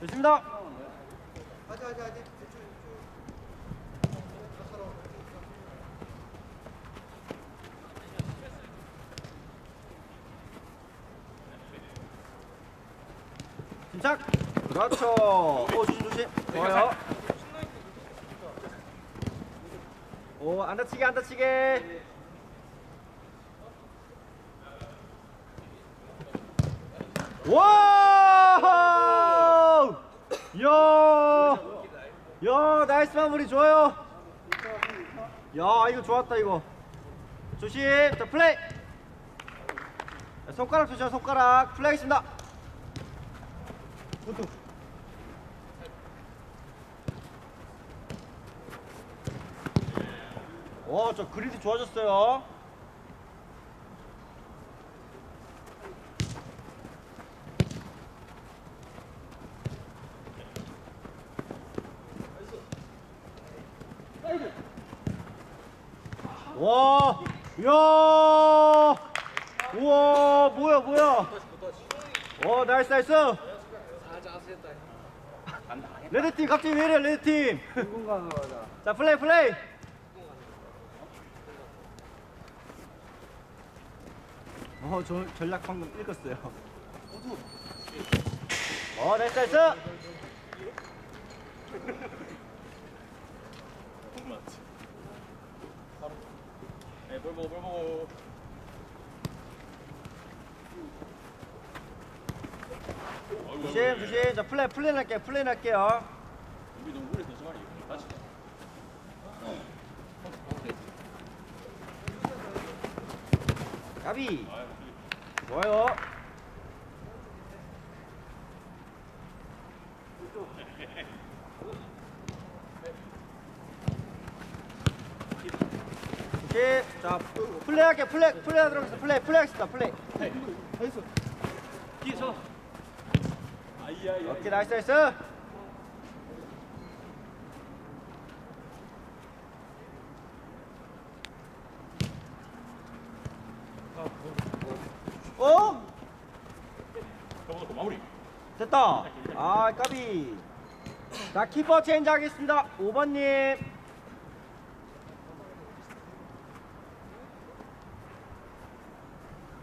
좋습니다. 침착. 그렇죠. 오 조심 조심. 좋아요. 오안 다치게 안 다치게. 와! 야! 야, 나이스 마무리 좋아요. 야, 이거 좋았다 이거. 조심. 자, 플레이. 자, 손가락 조심. 손가락. 플레이하겠습니다. 와, 저 그릴이 좋아졌어요. 와, 야, 우와, 뭐야, 뭐야. 와, 나이스, 나이스. 레드팀 갑자기 왜 이래, 레드팀. 자, 플레이, 플레이. 어, 저 전략 방금 읽었어요. 어, 나이스, 나이스. 네, 볼 보고 볼 보고. 조심, 조심. 자, 플레이, 플레이 할게요, 플레이 할게요. 우리 너무 오래 되지 말이. 다시. 가비. 아, 좋아요. 오케이. 자, 플레이 할게. 플레이, 플레이 하도록 하겠습니다. 플레이, 플레이 하겠습니다. 플레이. 뒤에서. 아이야야. 오케이, 나이스, 나이스. 어? 저거 마무리. 됐다. 아, 까비. 자, 키퍼 체인지 하겠습니다. 5번님.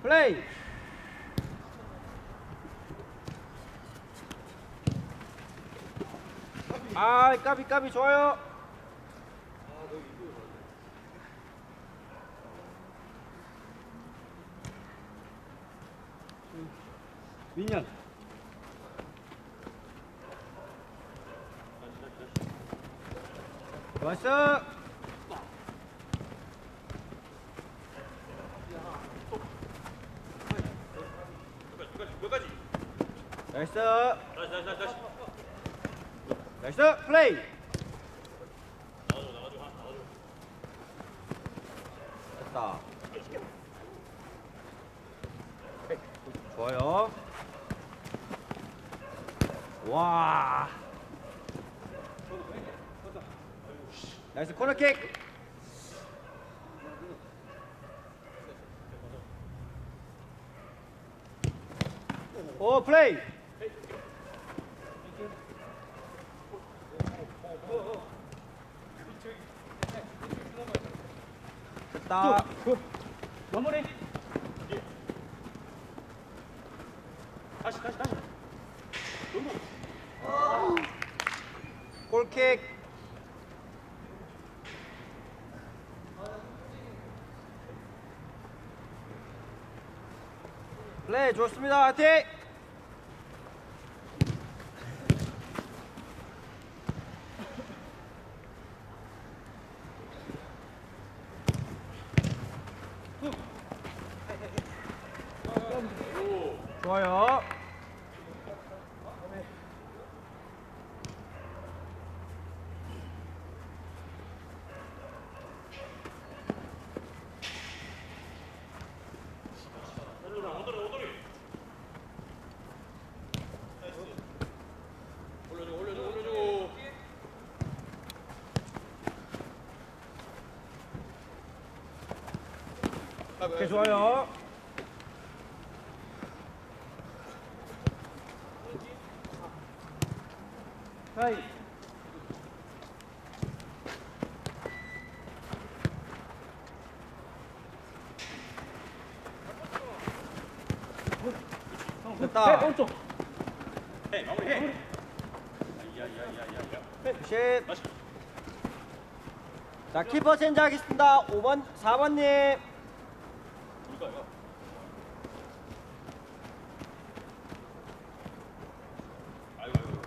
플레이. 아, 까비, 까비, 좋아요. 민현. 좋았어. 끝까지 끝까지. 나이스. 다시 다시 다시. 나이스. 플레이. 됐다. 좋아요. 와. 나이스 코너킥. 오 플레이. 됐다. 마무리. 다시 다시 다시. 골킥. 플레이 좋습니다. 화이팅! 오케이 좋아요. 하이. 됐다. 해, 오른쪽. 해, 마무리 해. 야야야야야. 십. 다시. 자 키퍼 체인지 하겠습니다. 5번, 4번님. 누굴까요? 아이고 아이고.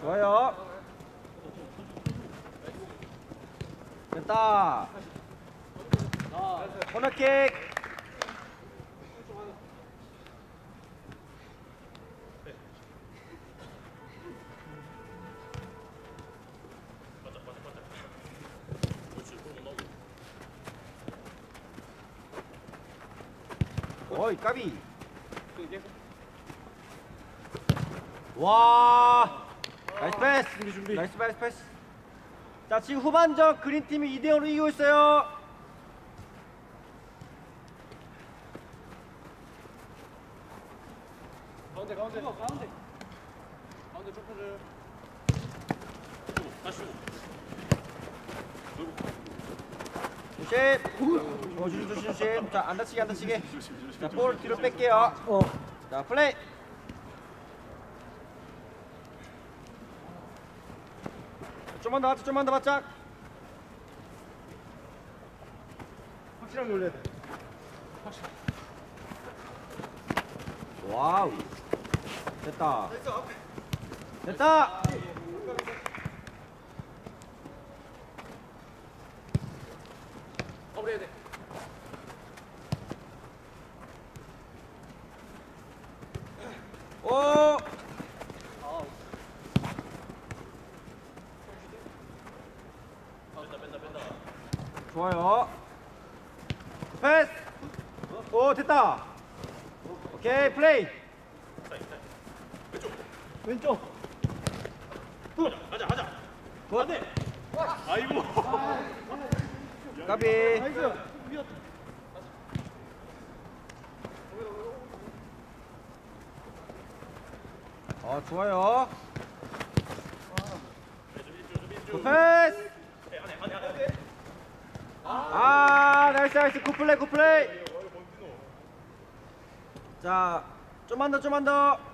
좋아요. 됐다. 코너킥. 까비. 와. 나이스 패스. 준비 준비. 나이스 패스 패스. 자 지금 후반전 그린 팀이 2대 0으로 이기고 있어요. 가운데 가운데. 가운데. 가운데 좁혀줘. 다시. 조심. 어, 조심 조심 조심. 자 안 다치게 안 다치게. 자 볼 뒤로 뺄게요. 어. 자 플레이. 좀만 더 맞자 좀만 더 맞자. 확실하게 올려야 돼. 와우. 됐다. 됐다. 마무리해야 돼. 오. 뺀다 뺀다 뺀다. 좋아요. 패스. 오 됐다. 오케이 플레이. 왼쪽. 가자 가자. 굿. 아이고. 까비. 어 좋아요. 아 나이스 나이스 굿 플레이 굿 플레이. 자 좀만 더 좀만 더.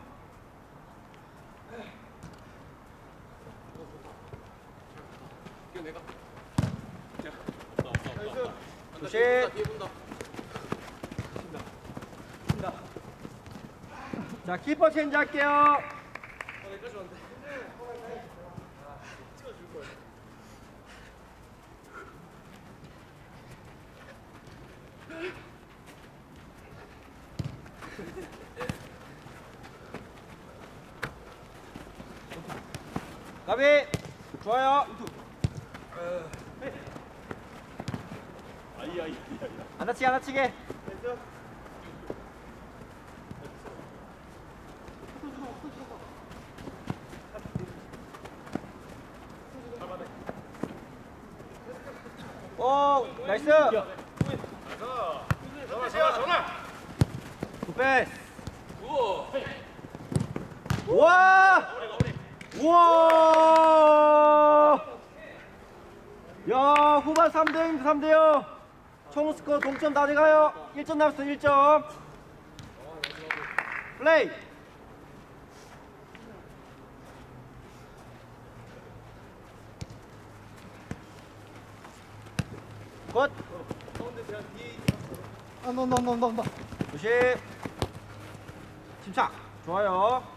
조심. 자 키퍼 체인지 할게요. 가비 좋아요. 안 다치게 안 다치게. 오 나이스. 전화 전화 전화. 굿패스. 우와. 와. 우와! 야, 후반 3대 0, 3대 0. 총 스코어 동점 다 돼가요. 1점 남았어, 1점. 플레이. 굿. 아, 너. 조심. 침착. 좋아요.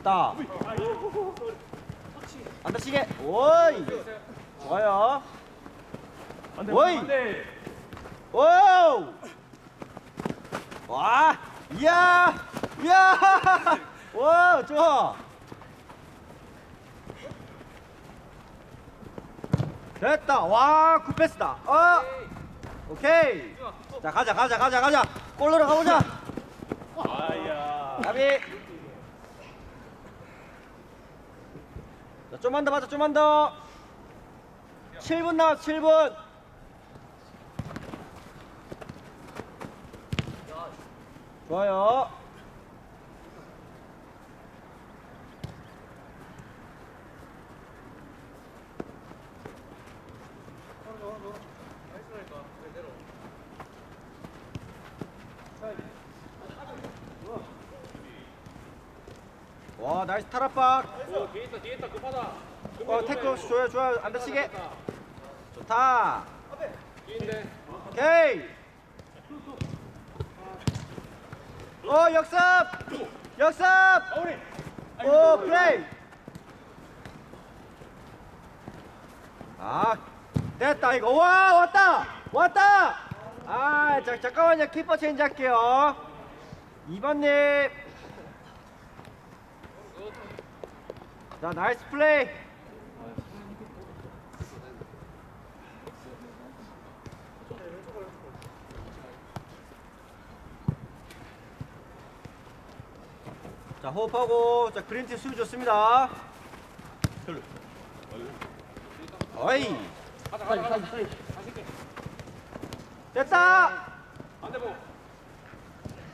됐다. 안 다치게. 오이. 좋아요. 오이. 안돼. 오! 와! 이야! 이야! 와, 좋아! 됐다! 와, 굿패스다! 어! 오케이! 자, 가자, 가자, 가자, 가자! 골로로 가보자! 아야. 가비! 좀만 더 맞아, 좀만 더. 7분 남았어, 7분. 좋아요. 와, 나이스 탈압박. 오 뒤에 있다 뒤에 있다 급하다 어, 태클 좋아요, 좋아요. 안 다치게. 좋다. 뒤인데 오케이. 어, 역습. 역습. 마무리 오, 플레이. 아, 됐다 이거. 와, 왔다. 왔다. 아, 자, 잠깐만요. 키퍼 체인지 할게요. 2번님. 자, 나이스 플레이. 자, 호흡하고. 자, 그린티 수비 좋습니다. 어이. 가자 가자 가자 다시 됐다. 반대보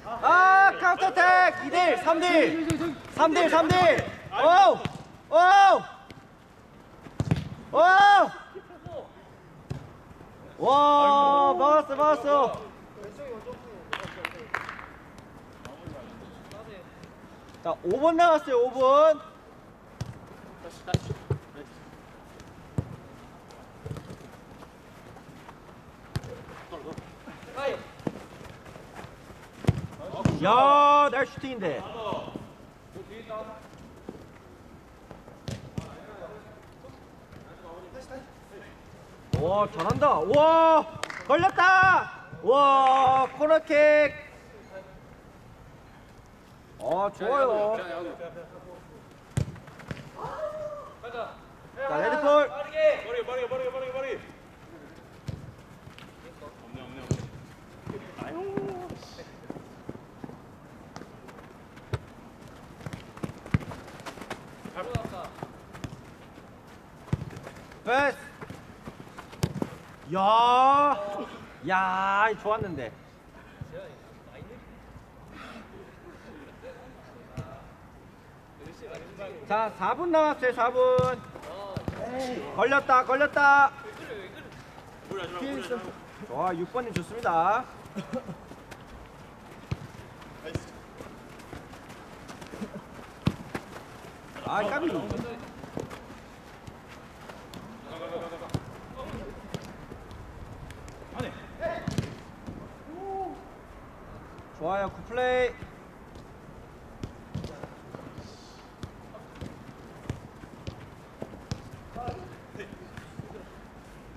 아, 카운터 택 2대1, 3대1. 3대1, 3대1. 오! 오! 오! 와, 막았어, 막았어. 자, 5분 남았어요, 5분. 다시 다시 야, 날 슈팅인데. 와, 잘한다. 와, 걸렸다. 와, 코너킥. 아, 좋아요. 자, 레드볼. 빠르게 빠르게 빠르게 빠르게 빠르게 없네 없네 없네 잘보았다 패스. 야, 야, 이 좋았는데. 자, 4분 남았어요, 4분. 걸렸다, 걸렸다. 좋아, 6번님 좋습니다. 아, 까비. 좋아요, 굿플레이.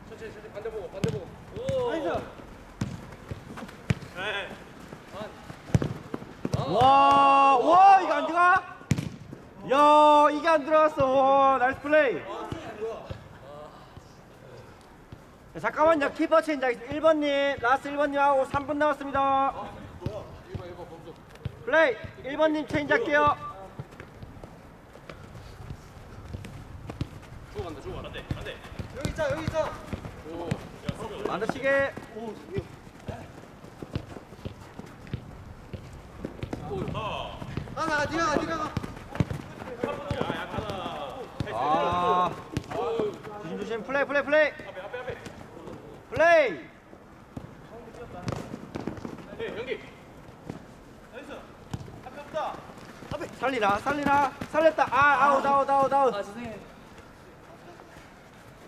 천천히 천천히 반대 보고 반대 보고 오 와, 와, 이거 안 들어가? 야, 이게 안 들어갔어. 와, 나이스 플레이. 자, 잠깐만요. 키퍼 체인지 하겠습니다. 1번님, 라스트 1번님 하고 3분 남았습니다. 플레이, 1번님 체인지 할게요. 여기 있어 여기 안 다치게. 하나 니가 가 니가 가 아, 조심, 조심. 플레이, 플레이, 플레이. 플레이. 네 연기 살리라, 살리라. 살렸다. 아, 아웃, 아웃, 아웃, 아웃. 아 죄송해요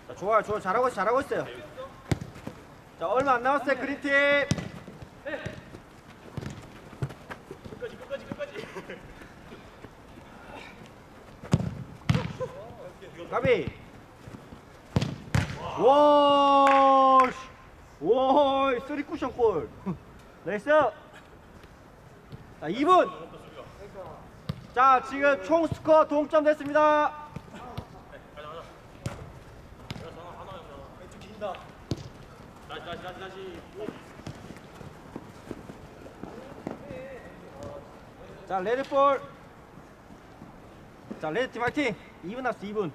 자, 좋아요, 좋아, 잘하고 있어, 잘하고 있어요. 자, 얼마 안 남았어요, 그린팀. 끝까지 끝까지 끝까지 가비. 와, 쿠션 골. 나이스. 자, 2분. 자, 지금 총 스코어 동점 됐습니다. 자, 레드볼. 자, 레드팀 화이팅. 2분 남았어, 2분.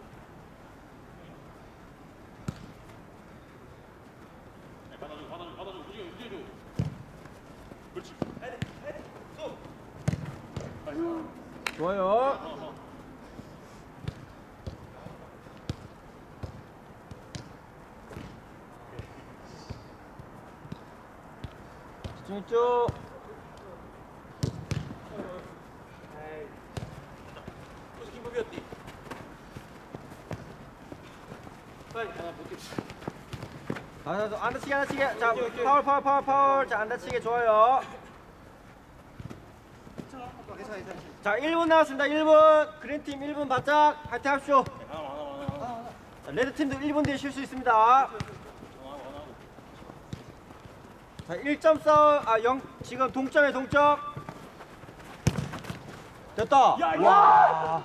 좋아요. 집중 쪽. 하나, 하나씩 하나씩 자 파울 파울 파울 파울. 자 안 다치게 좋아요. 자, 1분 남았습니다. 1분. 그린팀 1분 바짝. 파이팅 합시오. 자, 레드팀도 1분 뒤에 쉴 수 있습니다. 자, 1점 싸움. 아, 0. 지금 동점에 동점. 됐다. 야, 와.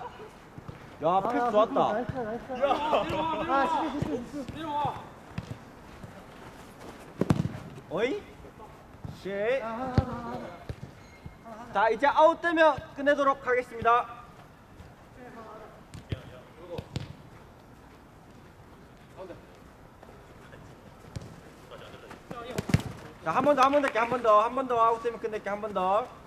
야, 패스 좋았다. 내려와 어이? 씨. 자, 이제 아웃 되면 끝내도록 하겠습니다. 자, 한 번 더, 한 번 더, 한번 더, 더 아웃 되면 끝낼게, 한 번 더.